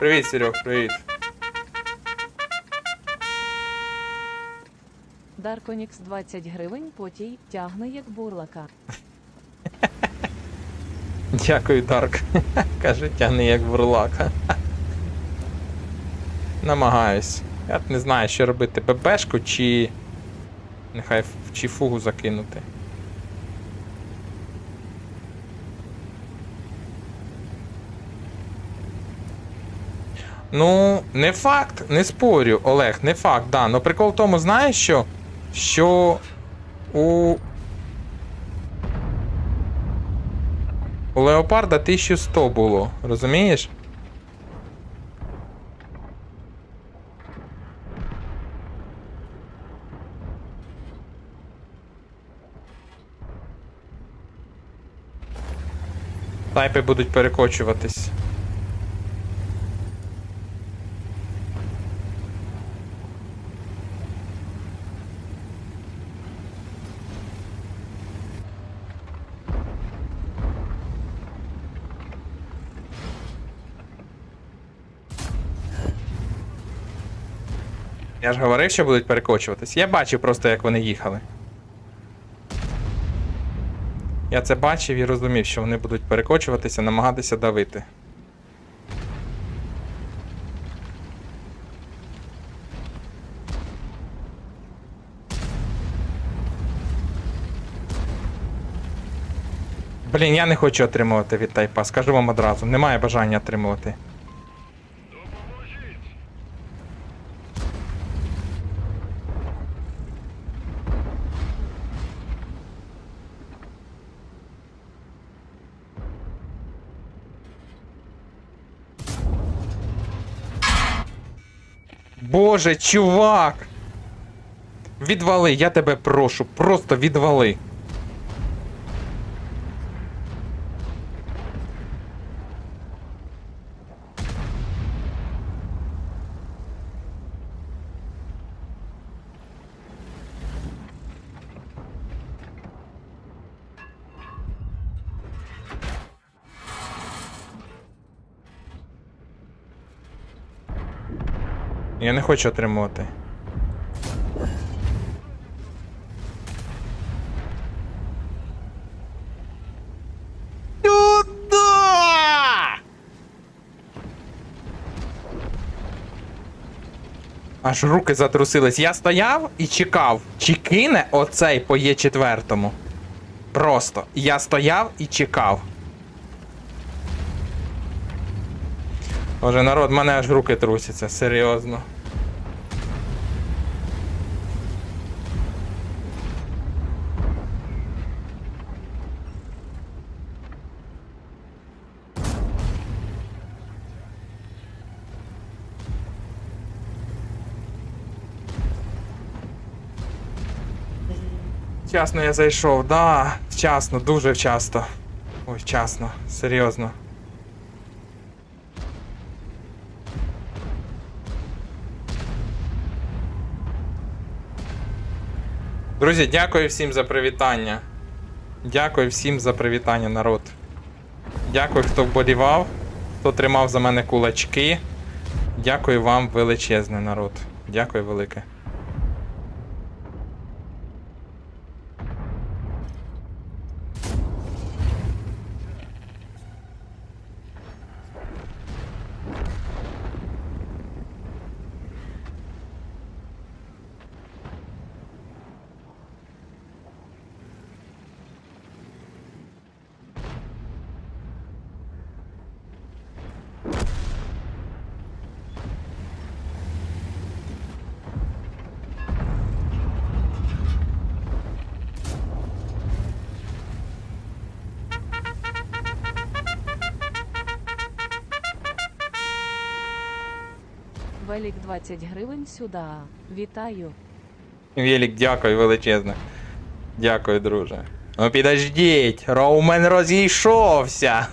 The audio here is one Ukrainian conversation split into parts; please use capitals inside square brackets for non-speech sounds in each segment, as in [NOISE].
Привіт, Серег, привіт. Дарконікс 20 гривень, потій тягне як бурлака. Дякую, Дарк. [LAUGHS] Каже, тягни як бурлака. Намагаюсь. Я не знаю, що робити. ББшку чи. Нехай чи фугу закинути. Ну, не факт, не спорю, Олег, не факт, да. Но прикол в тому, знаєш що? Що у У Леопарда 1100 було, розумієш? Тайпи будуть перекочуватись. Я ж говорив, що будуть перекочуватись. Я бачив просто, як вони їхали. Я це бачив і розумів, що вони будуть перекочуватися, намагатися давити. Блін, я не хочу отримувати від тайпа, скажу вам одразу. Немає бажання отримувати. Боже, чувак! Відвали, я тебе прошу, просто відвали. Я не хочу отримувати. Аж руки затрусились. Я стояв і чекав, чи кине оцей по Є4. Просто. Я стояв і чекав. Боже, народ, в мене аж руки трусяться, серйозно. Вчасно я зайшов, да, вчасно, дуже вчасно. Ой, вчасно, серйозно. Друзі, дякую всім за привітання. Дякую всім за привітання, народ. Дякую, хто вболівав, хто тримав за мене кулачки. Дякую вам величезне, народ. Дякую велике. Велік 20 гривень сюди. Вітаю. Велик, дякую величезне. Дякую, друже. Ну підождіть, Роумен розійшовся.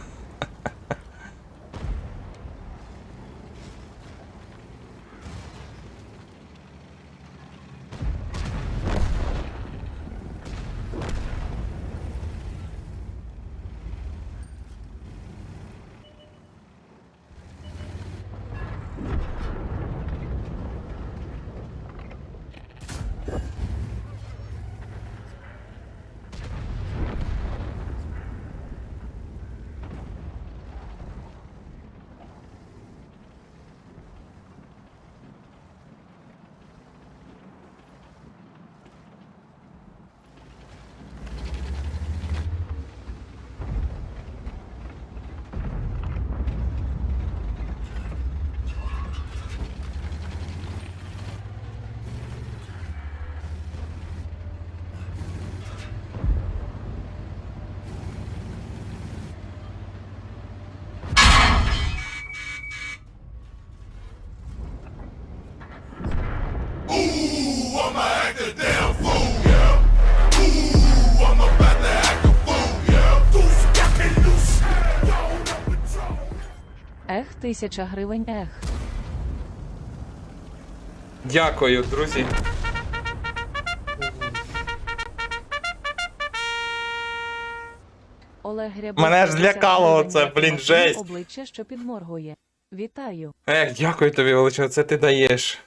Ех, тисяча гривень, ех. Дякую, друзі. Олег Грябов Мене ж злякало оце, блін, жесть. обличчя, що підморгує. Вітаю. Ех, дякую тобі, величе, це ти даєш.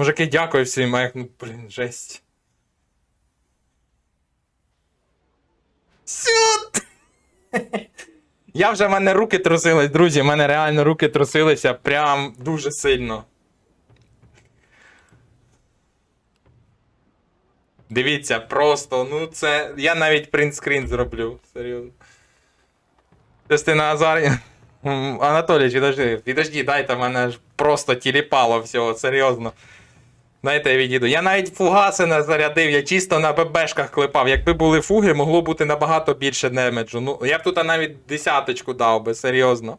Мужики, дякую всім, ех, ну, блін, жесть. Сюд! Я вже в мене руки трусились, друзі, в мене реально руки трусилися прям дуже сильно. Дивіться, просто, ну це. Я навіть принтскрін зроблю. Серйозно. Частина Азар. М, Анатолій, підожди, підожди, дайте, мене ж просто тіліпало всього, серйозно. Дайте я відійду. Я навіть фугаси не зарядив, я чисто на ББшках клепав. Якби були фуги, могло бути набагато більше демеджу. Ну, я б тут навіть десяточку дав би, серйозно.